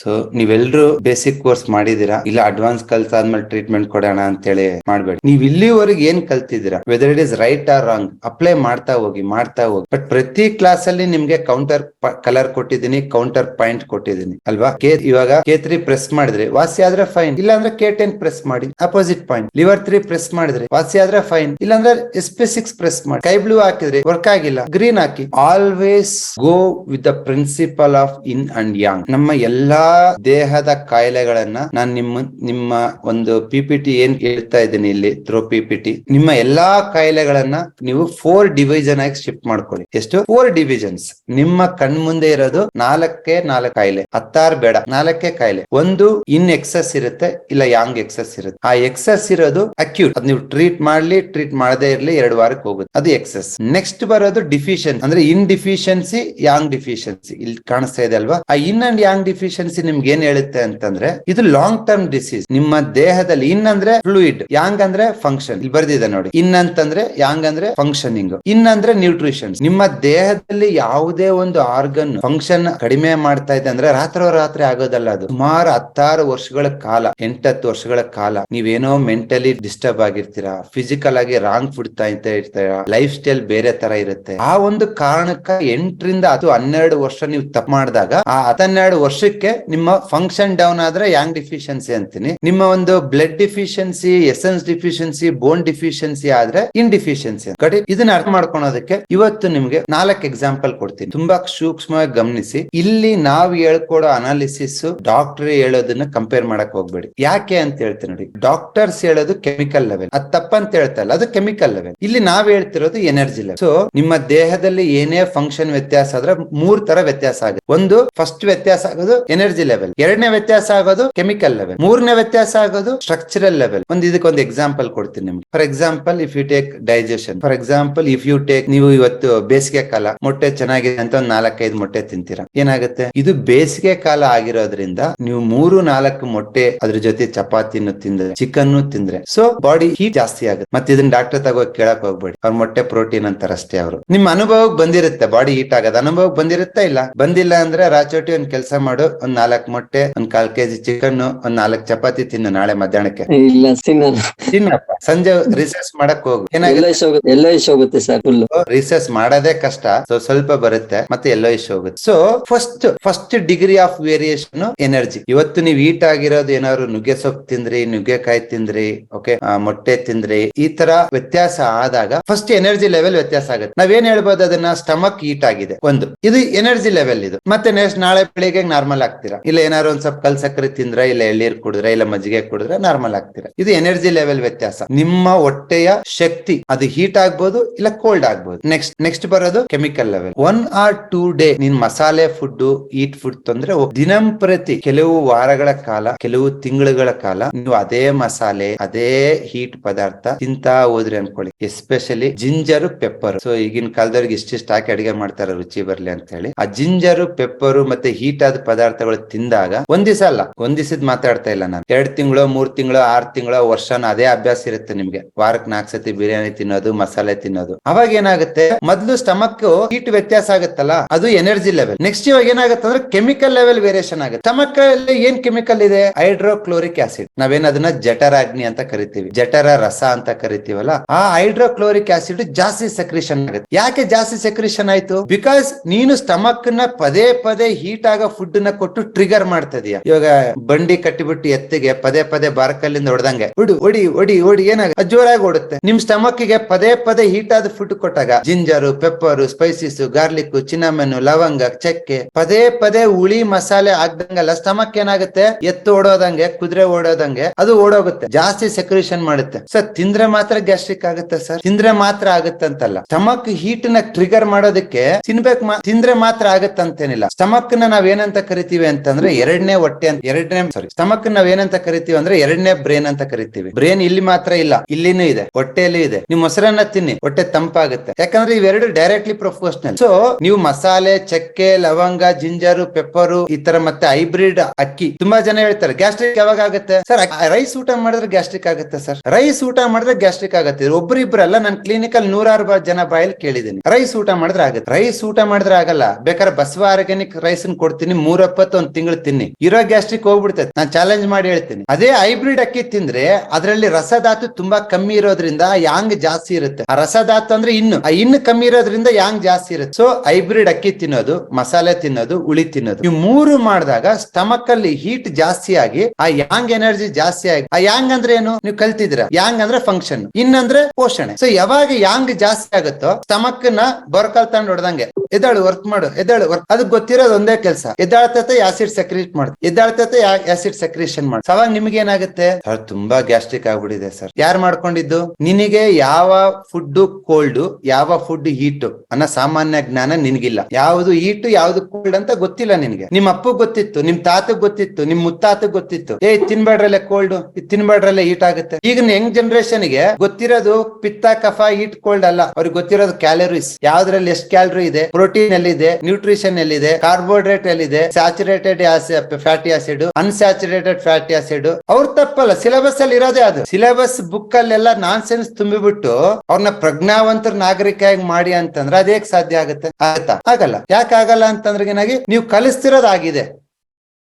So ನೀವೆಲ್ರು basic course ಮಾಡಿದೀರಾ ಇಲ್ಲ advance ಕಲ್ತಾದ್ಮೇಲೆ treatment ಕೊಡೋಣ ಅಂತ ಹೇಳಿ ಮಾಡ್ಬೇಡಿ. ನೀವ್ ಇಲ್ಲಿವರೆಗೆ ಏನ್ ಕಲ್ತಿದ್ದೀರಾ? Whether it is right or wrong apply ಮಾಡ್ತಾ ಹೋಗಿ ಮಾಡ್ತಾ ಹೋಗಿ. ಬಟ್ ಪ್ರತಿ ಕ್ಲಾಸ್ ಅಲ್ಲಿ ನಿಮ್ಗೆ ಕೌಂಟರ್ ಕಲರ್ ಕೊಟ್ಟಿದ್ದೀನಿ ಕೌಂಟರ್ ಪಾಯಿಂಟ್ ಕೊಟ್ಟಿದ್ದೀನಿ, ಅಲ್ವಾ? ಕೆ ಇವಾಗ ಕೆ ತ್ರೀ ಪ್ರೆಸ್ ಮಾಡಿದ್ರೆ ವಾಸಿ ಆದ್ರೆ ಫೈನ್ ಇಲ್ಲಾಂದ್ರೆ ಕೆ ಟೆನ್ ಪ್ರೆಸ್ ಮಾಡಿ opposite point liver three press ಮಾಡಿದ್ರೆ ವಾಸಿ ಆದ್ರೆ ಫೈನ್ ಇಲ್ಲಾಂದ್ರೆ ಎಸ್ ಪಿ ಸಿಕ್ಸ್ ಪ್ರೆಸ್ ಮಾಡಿ. ಕೈ ಬ್ಲೂ ಹಾಕಿದ್ರೆ ವರ್ಕ್ ಆಗಿಲ್ಲ green hockey. Always go with the principle of yin and yang ನಮ್ಮ ಎಲ್ಲಾ ದೇಹದ ಕಾಯಿಲೆಗಳನ್ನ ನಾನು ನಿಮ್ಮ ನಿಮ್ಮ ಒಂದು ಪಿ ಪಿ ಏನ್ ಹೇಳ್ತಾ ಇದ್ದೀನಿ ಇಲ್ಲಿ ಥ್ರೋ ಪಿ ಪಿ ಟಿ ನಿಮ್ಮ ಎಲ್ಲಾ ಕಾಯಿಲೆಗಳನ್ನ ನೀವು ಫೋರ್ ಡಿವಿಷನ್ ಆಗಿ ಶಿಫ್ಟ್ ಮಾಡ್ಕೊಳ್ಳಿ. ಎಷ್ಟು? ಫೋರ್ ಡಿವಿಷನ್ಸ್ ನಿಮ್ಮ ಕಣ್ಮುಂದೆ ಇರೋದು ನಾಲ್ಕೇ ನಾಲ್ಕು ಕಾಯಿಲೆ, ಹತ್ತಾರು ಬೇಡ, ನಾಲ್ಕೇ ಕಾಯಿಲೆ. ಒಂದು ಇನ್ ಎಕ್ಸಸ್ ಇರುತ್ತೆ, ಇಲ್ಲ ಯಾಂಗ್ ಎಕ್ಸಸ್ ಇರುತ್ತೆ. ಆ ಎಕ್ಸಸ್ ಇರೋದು ಅಕ್ಯೂಟ್ ಅದ್ ನೀವು ಟ್ರೀಟ್ ಮಾಡ್ಲಿ ಟ್ರೀಟ್ ಮಾಡದೇ ಇರ್ಲಿ, ಎರಡು ವಾರಕ್ಕೆ ಹೋಗುತ್ತೆ. ಅದು ಎಕ್ಸಸ್ ನೆಕ್ಸ್ಟ್ ಬರೋದು ಡಿಫಿಷಿಯನ್ ಅಂದ್ರೆ ಇನ್ ಡಿಫಿಷಿಯನ್ಸಿ ಯಾಂಗ್ ಡಿಫಿಷಿಯನ್ಸಿ ಇಲ್ಲಿ ಕಾಣಿಸ್ತಾ ಇದೆ ಅಲ್ವಾ? ಆ ಇನ್ ಅಂಡ್ ಯಾಂಗ್ ಡಿಫಿಷಿಯನ್ಸಿ ನಿಮ್ಗೆ ಏನ್ ಹೇಳುತ್ತೆ ಅಂತಂದ್ರೆ, ಇದು ಲಾಂಗ್ ಟರ್ಮ್ ಡಿಸೀಸ್ ನಿಮ್ಮ ದೇಹದಲ್ಲಿ ಇನ್ ಅಂದ್ರೆ ಫ್ಲೂಯಿಡ್ ಯಾಂಗ್ ಅಂದ್ರೆ ಫಂಕ್ಷನ್ ಇಲ್ಲಿ ಬರ್ದಿದೆ ನೋಡಿ. ಇನ್ ಅಂತಂದ್ರೆ ಯಾಂಗ್ ಅಂದ್ರೆ ಫಂಕ್ಷನಿಂಗ್ ಇನ್ ಅಂದ್ರೆ ನ್ಯೂಟ್ರಿಷನ್ ನಿಮ್ಮ ದೇಹದಲ್ಲಿ ಯಾವುದೇ ಒಂದು ಆರ್ಗನ್ ಫಂಕ್ಷನ್ ಕಡಿಮೆ ಮಾಡ್ತಾ ಇದೆ ಅಂದ್ರೆ ರಾತ್ರೋ ರಾತ್ರಿ ಆಗೋದಲ್ಲ ಅದು. ಸುಮಾರು ಹತ್ತಾರು ವರ್ಷಗಳ ಕಾಲ, ಎಂಟತ್ತು ವರ್ಷಗಳ ಕಾಲ ನೀವೇನೋ ಮೆಂಟಲಿ ಡಿಸ್ಟರ್ಬ್ ಆಗಿರ್ತೀರಾ ಫಿಸಿಕಲ್ ಆಗಿ ರಾಂಗ್ ಫುಡ್ ತಾಯ್ತಾ ಇರ್ತೀರಾ ಲೈಫ್ ಸ್ಟೈಲ್ ಬೇರೆ ತರ ಇರುತ್ತೆ. ಆ ಒಂದು ಕಾರಣಕ್ಕ ಎಂಟರಿಂದ ಅಥವಾ ಹನ್ನೆರಡು ವರ್ಷ ನೀವು ತಪ್ಪು ಮಾಡಿದಾಗ, ಆ ಹತ್ತೆರಡು ವರ್ಷಕ್ಕೆ ನಿಮ್ಮ ಫಂಕ್ಷನ್ ಡೌನ್ ಆದ್ರೆ ಯಾಂಗ್ ಡಿಫಿಷಿಯನ್ಸಿ ಅಂತೀನಿ. ನಿಮ್ಮ ಒಂದು blood deficiency essence deficiency bone deficiency ಆದ್ರೆ ಇನ್ ಡಿಫಿಷಿಯನ್ಸಿ ಕಡೆ ಇದನ್ನ ಅರ್ಥ ಮಾಡ್ಕೊಳೋದಕ್ಕೆ ಇವತ್ತು ನಿಮ್ಗೆ ನಾಲ್ಕು ಎಕ್ಸಾಂಪಲ್ ಕೊಡ್ತೀನಿ. ತುಂಬಾ ಸೂಕ್ಷ್ಮವಾಗಿ ಗಮನಿಸಿ. ಇಲ್ಲಿ ನಾವು ಹೇಳ್ಕೊಡೋ ಅನಾಲಿಸಿಸ್ ಡಾಕ್ಟರ್ ಹೇಳೋದನ್ನ ಕಂಪೇರ್ ಮಾಡಕ್ ಹೋಗ್ಬೇಡಿ. ಯಾಕೆ ಅಂತ ಹೇಳ್ತೀನಿ ನೋಡಿ. ಡಾಕ್ಟರ್ಸ್ ಹೇಳೋದು ಕೆಮಿಕಲ್ ಲೆವೆಲ್ ಅದ್ ತಪ್ಪಂತ ಹೇಳ್ತಾ ಇಲ್ಲ ಅದು ಕೆಮಿಕಲ್ ಲೆವೆಲ್ ಇಲ್ಲಿ ನಾವ್ ಹೇಳ್ತಿರೋದು ಎನರ್ಜಿ ಲೆವೆಲ್ ಸೊ ನಿಮ್ಮ ದೇಹದಲ್ಲಿ ಏನೇ ಫಂಕ್ಷನ್ ವ್ಯತ್ಯಾಸ ಆದ್ರೆ ಮೂರ್ ತರ ವ್ಯತ್ಯಾಸ ಆಗುತ್ತೆ. ಒಂದು ಫಸ್ಟ್ ವ್ಯತ್ಯಾಸ ಆಗೋದು ಎನರ್ಜಿ ಲೆವೆಲ್ ಎರಡನೇ ವ್ಯತ್ಯಾಸ ಆಗೋದು ಕೆಮಿಕಲ್ ಲೆವೆಲ್ ಮೂರನೇ ವ್ಯತ್ಯಾಸ ಆಗೋದು ಸ್ಟ್ರಕ್ಚರಲ್ ಲೆವೆಲ್ ಒಂದು ಇದಕ್ಕೊಂದು ಎಕ್ಸಾಂಪಲ್ ಕೊಡ್ತೀನಿ ನಿಮ್ಗೆ. For example if you take digestion for example if you take ನೀವು ಇವತ್ತು ಬೇಸಿಗೆ ಕಾಲ, ಮೊಟ್ಟೆ ಚೆನ್ನಾಗಿದೆ ಅಂತ ಒಂದ್ ನಾಲ್ಕೈದು ಮೊಟ್ಟೆ ತಿಂತೀರಾ? ಏನಾಗುತ್ತೆ? ಇದು ಬೇಸಿಗೆ ಕಾಲ ಆಗಿರೋದ್ರಿಂದ ನೀವು ಮೂರು, ನಾಲ್ಕು ಮೊಟ್ಟೆ ಅದ್ರ ಜೊತೆ ಚಪಾತಿನ ತಿಂದ್ರೆ ಚಿಕನ್ ತಿಂದ್ರೆ ಸೊ ಬಾಡಿ ಹೀಟ್ ಜಾಸ್ತಿ ಆಗುತ್ತೆ. ಮತ್ತೆ ಇದನ್ನ ಡಾಕ್ಟರ್ ತಗೋ ಕೇಳಕ್ ಹೋಗ್ಬೇಡಿ. ಅವ್ರ ಮೊಟ್ಟೆ ಪ್ರೋಟೀನ್ ಅಂತಾರಷ್ಟೇ ಅವರು. ನಿಮ್ಮ ಅನುಭವಕ್ಕೆ ಬಂದಿರುತ್ತೆ ಬಾಡಿ ಹೀಟ್ ಆಗದ. ಅನುಭವಕ್ಕೆ ಬಂದಿರುತ್ತಾ ಇಲ್ಲ? ಬಂದಿಲ್ಲ ಅಂದ್ರೆ ರಾಚೋಟಿ ಒಂದ್ ಕೆಲಸ ಮಾಡು, ಒಂದ್ ನಾಲ್ಕು ಮೊಟ್ಟೆ ಒಂದ್ ಕಾಲ್ ಕೆಜಿ ಚಿಕನ್ ಒಂದ್ ನಾಲ್ಕ್ ಚಪಾತಿ ತಿನ್ನು ನಾಳೆ ಮಧ್ಯಾಹ್ನಕ್ಕೆ. ಇಲ್ಲ ತಿನ್ನಲ್ಲ. ತಿನ್ನಪ್ಪ. ಸಂಜೆ ರಿಸರ್ಚ್ ಮಾಡಕ್ ಹೋಗು. ಹೋಗುತ್ತೆ ಎಲ್ಲ ಇಷ್ಟ ಹೋಗುತ್ತೆ ಸರ್ ಫುಲ್ ರಿಸರ್ಚ್ ಮಾಡೋದೇ ಕಷ್ಟ. ಸೊ ಸ್ವಲ್ಪ ಬರುತ್ತೆ ಮತ್ತೆ ಎಲ್ಲೋ ಇಶ್ ಹೋಗುತ್ತೆ so first first degree of variation energy ಇವತ್ತು ನೀವು ಹೀಟ್ ಆಗಿರೋದು ಏನಾದ್ರು ನುಗ್ಗೆ ಸೊಪ್ಪು ತಿಂದ್ರಿ ನುಗ್ಗೆಕಾಯಿ ತಿಂದ್ರಿ ಓಕೆ ಮೊಟ್ಟೆ ತಿಂದ್ರಿ ಈ ತರ ವ್ಯತ್ಯಾಸ ಆದಾಗ ಫಸ್ಟ್ ಎನರ್ಜಿ ಲೆವೆಲ್ ವ್ಯತ್ಯಾಸ ಆಗುತ್ತೆ. ನಾವೇನ್ ಹೇಳ್ಬೋದು ಅದನ್ನ? ಸ್ಟಮಕ್ ಹೀಟ್ ಆಗಿದೆ. ಒಂದು. ಇದು ಎನರ್ಜಿ ಲೆವೆಲ್ ಇದು. ಮತ್ತೆ ನೆಕ್ಸ್ಟ್ ನಾಳೆ ಬೆಳಿಗ್ಗೆ ನಾರ್ಮಲ್ ಆಗ್ತೀರಾ ಇಲ್ಲ ಏನಾದ್ರು ಒಂದ್ ಸ್ವಲ್ಪ ಕಲ್ ಸಕ್ಕರೆ ತಿಂದ್ರ, ಇಲ್ಲ ಎಳ್ಳೀರ್ ಕುಡಿದ್ರೆ, ಇಲ್ಲ ಮಜ್ಜಿಗೆ ಕುಡಿದ್ರೆ ನಾರ್ಮಲ್ ಆಗ್ತೀರಾ? ಇದು ಎನರ್ಜಿ ಲೆವೆಲ್ ವ್ಯತ್ಯಾಸ. ನಿಮ್ಮ ಹೊಟ್ಟೆಯ ಶಕ್ತಿ, ಅದು ಹೀಟ್ ಆಗ್ಬೋದು, ಇಲ್ಲ ಕೋಲ್ಡ್ ಆಗ್ಬೋದು. ನೆಕ್ಸ್ಟ್ ನೆಕ್ಸ್ಟ್ ಬರೋದು chemical level one or two day ನಿನ್ ಮಸಾಲೆ ಫುಡ್ ಈಟ್ ಫುಡ್ ತೊಂದ್ರೆ ದಿನಂ ದಿನಂಪ್ರತಿ ಕೆಲವು ವಾರಗಳ ಕಾಲ, ಕೆಲವು ತಿಂಗಳುಗಳ ಕಾಲ ನೀವು ಅದೇ ಮಸಾಲೆ, ಅದೇ ಹೀಟ್ ಪದಾರ್ಥ ತಿಂತಾ ಹೋದ್ರಿ ಅನ್ಕೊಳ್ಳಿ. ಎಸ್ಪೆಷಲಿ ಜಿಂಜರ್ ಪೆಪ್ಪರ್ ಸೊ ಈಗಿನ ಕಾಲದವ್ರಿಗೆ ಇಷ್ಟಿಷ್ಟು ಹಾಕಿ ಅಡಿಗೆ ಮಾಡ್ತಾರೆ ರುಚಿ ಬರ್ಲಿ ಅಂತ ಹೇಳಿ. ಆ ಜಿಂಜರ್ ಪೆಪ್ಪರು ಮತ್ತೆ ಹೀಟ್ ಆದ ಪದಾರ್ಥಗಳು ತಿಂದಾಗ ಒಂದ್ ದಿವಸ ಅಲ್ಲ ಒಂದಿಸದ್ ಮಾತಾಡ್ತಾ ಇಲ್ಲ ನಾನು. ಎರಡ್ ತಿಂಗಳು, ಮೂರ್ ತಿಂಗಳು, ಆರ್ ತಿಂಗಳು, ವರ್ಷನ ಅದೇ ಅಭ್ಯಾಸ ಇರುತ್ತೆ ನಿಮ್ಗೆ. ವಾರಕ್ ನಾಲ್ಕು ಸತಿ ಬಿರಿಯಾನಿ ತಿನ್ನೋದು, ಮಸಾಲೆ ತಿನ್ನೋದು. ಅವಾಗ ಏನಾಗುತ್ತೆ? ಮೊದ್ಲು ಸ್ಟಮಕ್ ಹೀಟ್ ವ್ಯತ್ಯಾಸ ಆಗುತ್ತಲ್ಲ? ಅದು ಎನರ್ಜಿ ಲೆವೆಲ್ ನೆಕ್ಸ್ಟ್ ಇವಾಗ ಏನಾಗುತ್ತೆ ಅಂದ್ರೆ ಕೆಮಿಕಲ್ ಲೆವೆಲ್ ವೇರಿಯೇಷನ್ ಆಗುತ್ತೆ. ಸ್ಟಮಕ್ ಅಲ್ಲಿ ಏನ್ ಕೆಮಿಕಲ್ ಇದೆ? ಹೈಡ್ರೋಕ್ಲೋರಿಕ್ ಆಸಿಡ್ ನಾವೇನ್ ಅದನ್ನ ಜಠರಾಗ್ನಿ ಅಂತ ಕರಿತೀವಿ. ಜಠರ ರಸ ಅಂತ ಕರಿತೀವಲ್ಲ? ಆ ಹೈಡ್ರೋಕ್ಲೋರಿಕ್ ಆಸಿಡ್ ಜಾಸ್ತಿ ಸೆಕ್ರೇಷನ್ ಆಗುತ್ತೆ. ಯಾಕೆ ಜಾಸ್ತಿ ಸೆಕ್ರೇಷನ್ ಆಯ್ತು? ಬಿಕಾಸ್ ನೀನು ಸ್ಟಮಕ್ನ ಪದೇ ಪದೇ ಹೀಟ್ ಆಗೋ ಫುಡ್ನ ಕೊಟ್ಟು ಟ್ರಿಗರ್ ಮಾಡ್ತದ್ಯಾ? ಇವಾಗ ಬಂಡಿ ಕಟ್ಟಿಬಿಟ್ಟು ಎತ್ತಿಗೆ ಪದೇ ಪದೇ ಬಾರ್ಕಲ್ಲಿಂದ ಹೊಡೆದಂಗೆ. ಹೊಡು ಒಡಿ ಒಡಿ ಹೊಡಿ, ಏನಾಗ ಜೋರಾಗಿ ಓಡುತ್ತೆ. ನಿಮ್ ಸ್ಟಮಕ್ಗೆ ಪದೇ ಪದೇ ಹೀಟ್ ಆದ ಫುಡ್ ಕೊಟ್ಟಾಗ ginger pepper spices garlic cinnamon ಲವಂಗ, ಚಕ್ಕೆ ಪದೇ ಪದೇ ಹುಳಿ ಮಸಾಲೆ ಆಗ್ದಂಗಲ್ಲ ಸ್ಟಮಕ್ ಏನಾಗುತ್ತೆ? ಎತ್ತು ಓಡೋದಂಗೆ, ಕುದುರೆ ಓಡೋದಂಗೆ ಅದು ಓಡೋಗುತ್ತೆ. ಜಾಸ್ತಿ ಸೆಕ್ರೇಷನ್ ಮಾಡುತ್ತೆ. ಸರ್, ತಿಂದ್ರೆ ಮಾತ್ರ ಗ್ಯಾಸ್ಟ್ರಿಕ್ ಆಗುತ್ತೆ ಸರ್. ತಿಂದ್ರೆ ಮಾತ್ರ ಆಗುತ್ತೆ ಅಂತಲ್ಲ. ಸ್ಟಮಕ್ ಹೀಟ್ನ ಟ್ರಿಗರ್ ಮಾಡೋದಕ್ಕೆ ತಿನ್ಬೇಕು ತಿಂದ್ರೆ ಮಾತ್ರ ಆಗತ್ತಂತೇನಿಲ್ಲ ಸ್ಟಮಕ್ನ ನಾವ್ ಏನಂತ ಕರಿತೀವಿ ಅಂತಂದ್ರೆ ಎರಡನೇ ಹೊಟ್ಟೆ ಅಂತ, ಎರಡನೇ ಸಾರಿ ಸ್ಟಮಕ್ ನಾವ್ ಏನಂತ ಕರಿತೀವಿ ಅಂದ್ರೆ ಎರಡನೇ ಬ್ರೇನ್ ಅಂತ ಕರಿತೀವಿ. ಬ್ರೇನ್ ಇಲ್ಲಿ ಮಾತ್ರ ಇಲ್ಲ, ಇಲ್ಲಿನೂ ಇದೆ, ಹೊಟ್ಟೆಯಲ್ಲೂ ಇದೆ. ನೀವು ಮೊಸರನ್ನ ತಿನ್ನಿ, ಹೊಟ್ಟೆ ತಂಪಾಗುತ್ತೆ. ಯಾಕಂದ್ರೆ ಇವೆರಡು ಡೈರೆಕ್ಟ್ಲಿ ಪ್ರೊಫೋಷನಲ್ ಸೊ ನೀವು ಮಸಾಲೆ, ಚಕ್ಕೆ, ಲವಂಗ, ಜಿಂಜರು ಪೆಪ್ಪರು ಈ ತರ ಮತ್ತೆ ಹೈಬ್ರಿಡ್ ಅಕ್ಕಿ, ತುಂಬಾ ಜನ ಹೇಳ್ತಾರೆ ಗ್ಯಾಸ್ಟ್ರಿಕ್ ಯಾವಾಗ ಆಗುತ್ತೆ? ಸರ್ ರೈಸ್ ಊಟ ಮಾಡಿದ್ರೆ ಗ್ಯಾಸ್ಟ್ರಿಕ್ ಆಗುತ್ತೆ ಸರ್ ರೈಸ್ ಊಟ ಮಾಡಿದ್ರೆ ಗ್ಯಾಸ್ಟ್ರಿಕ್ ಆಗುತ್ತೆ. ಒಬ್ಬರಿಬ್ಬರಲ್ಲ ನಾನು ಕ್ಲಿನಿಕಲ್ ನೂರಾರು ಜನ ಬಾಯಲ್ಲಿ ಕೇಳಿದೀನಿ ರೈಸ್ ಊಟ ಮಾಡಿದ್ರೆ ಆಗುತ್ತೆ. ರೈಸ್ ಊಟ ಮಾಡಿದ್ರೆ ಆಗಲ್ಲ. ಬೇಕಾದ್ರೆ ಬಸವ ಆರ್ಗ್ಯಾನಿಕ್ ರೈಸ್ ಕೊಡ್ತೀನಿ ಮೂರಪ್ಪತ್ತು ಒಂದ್ ತಿಂಗಳು ತಿನ್ನಿ. ಇರೋ ಗ್ಯಾಸ್ಟ್ರಿಕ್ ಹೋಗ್ಬಿಡ್ತೈತೆ ನಾನು ಚಾಲೆಂಜ್ ಮಾಡಿ ಹೇಳ್ತೀನಿ. ಅದೇ ಹೈಬ್ರಿಡ್ ಅಕ್ಕಿ ತಿಂದ್ರೆ ಅದರಲ್ಲಿ ರಸಧಾತು ತುಂಬಾ ಕಮ್ಮಿ ಇರೋದ್ರಿಂದ ಯಾಂಗ್ ಜಾಸ್ತಿ ಇರುತ್ತೆ. ಆ ರಸಧಾತು ಅಂದ್ರೆ ಇನ್ನು. ಆ ಇನ್ನು ಕಮ್ಮಿ ಇರೋದ್ರಿಂದ ಯಾಂಗ್ ಜಾಸ್ತಿ ಇರುತ್ತೆ. ಸೊ ಹೈಬ್ರಿಡ್ ಅಕ್ಕಿ ತಿನ್ನೋದು, ಮಸಾಲೆ ತಿನ್ನೋದು, ಹುಳಿ ತಿನ್ನೋದು. ಈ ಮೂರು ಮಾಡಿದಾಗ ಸ್ಟಮಕ್ ಅಲ್ಲಿ ಹೀಟ್ ಜಾಸ್ತಿ ಆಗಿ, ಆ ಯಾಂಗ್ ಎನರ್ಜಿ ಜಾಸ್ತಿ ಆಗಿ. ಆ ಯಾಂಗ್ ಅಂದ್ರೆ ಏನು? ನೀವು ಕಲ್ತಿದ್ರ ಯಾಂಗ್ ಅಂದ್ರೆ ಫಂಕ್ಷನ್ ಇನ್ನಂದ್ರೆ ಪೋಷಣೆ. ಸೊ ಯಾವಾಗ ಯಾಂಗ್ ಜಾಸ್ತಿ ಆಗುತ್ತೋ ಸ್ಟಮಕ್ನ ಬೊರಕಲ್ ತಂಡ್ ಹೊಡೆದಂಗೆ. ಎದ್ದಾಳು ವರ್ಕ್ ಮಾಡು. ಎದ್ದಾಳು ವರ್ಕ್ ಅದಕ್ಕೆ ಗೊತ್ತಿರೋದು ಒಂದೇ ಕೆಲಸ. ಎದ್ದಾಳ್ತತೆ ಆಸಿಡ್ ಸೆಕ್ರೇಟ್ ಮಾಡು ಎದ್ದಾಳ್ತತೆ ಆಸಿಡ್ ಸೆಕ್ರೇಷನ್ ಮಾಡ್ ಅವಾಗ ನಿಮ್ಗೆ ಏನಾಗುತ್ತೆ ಸರ್ ತುಂಬಾ ಗ್ಯಾಸ್ಟ್ರಿಕ್ ಆಗ್ಬಿಟ್ಟಿದೆ ಸರ್ ಯಾರು ಮಾಡ್ಕೊಂಡಿದ್ದು? ನಿನಗೆ ಯಾವ ಫುಡ್ ಕೋಲ್ಡ್ ಯಾವ ಫುಡ್ ಹೀಟ್ ಅನ್ನೋ ಸಾಮಾನ್ಯ ಜ್ಞಾನ ನಿನಗಿಲ್ಲ. ಯಾವ್ದು ಹೀಟ್ ಯಾವ್ದು ಕೋಲ್ಡ್ ಅಂತ ಗೊತ್ತಿಲ್ಲ ನಿನಗೆ. ನಿಮ್ ಅಪ್ಪ ಗೊತ್ತಿತ್ತು ನಿಮ್ ತಾತಗ್ ಗೊತ್ತಿತ್ತು ನಿಮ್ ಮುತ್ತಾತ ಗೊತ್ತಿತ್ತು. ಏ ತಿನ್ಬೇಡ್ರಲ್ಲೇ ಕೋಲ್ಡ್ ತಿನ್ಬೇಡ್ರಲ್ಲೇ ಹೀಟ್ ಆಗುತ್ತೆ. ಈಗ ಯಂಗ್ ಜನರೇಷನ್ಗೆ ಗೊತ್ತಿರೋದು ಪಿತ್ತ ಕಫ ಹೀಟ್ ಕೋಲ್ಡ್ ಅಲ್ಲ. ಅವ್ರಿಗೆ ಗೊತ್ತಿರೋದು ಕ್ಯಾಲರೀಸ್ ಯಾವ್ದ್ರಲ್ಲಿ ಎಷ್ಟು ಕ್ಯಾಲರಿ ಇದೆ? ಪ್ರೋಟೀನ್ ಎಲ್ಲಿದೆ? ನ್ಯೂಟ್ರಿಷನ್ ಎಲ್ಲಿದೆ? ಕಾರ್ಬೋಹೈಡ್ರೇಟ್ ಎಲ್ಲಿದೆ? Saturated fatty acid unsaturated fatty acid ಅವ್ರ ತಪ್ಪಲ್ಲ ಸಿಲೆಬಸ್ ಅಲ್ಲಿ ಇರೋದೇ ಅದು. ಸಿಲೆಬಸ್ ಬುಕ್ ಅಲ್ಲೆಲ್ಲ ನಾನ್ ಸೆನ್ಸ್ ತುಂಬಿಬಿಟ್ಟು ಅವ್ರನ್ನ ಪ್ರಜ್ಞಾವಂತರ ನಾಗರಿಕ ಮಾಡಿ ಅಂತಂದ್ರೆ ಅದೇಕ್ ಸಾಧ್ಯ ಆಗುತ್ತೆ. ಆಗತ್ತಾ? ಆಗಲ್ಲ. ಯಾಕಾಗಲ್ಲ ಆಗಲ್ಲ ಅಂತಂದ್ರೆ ಏನಾಗಿ ನೀವು ಕಲಿಸ್ತಿರೋದಾಗಿದೆ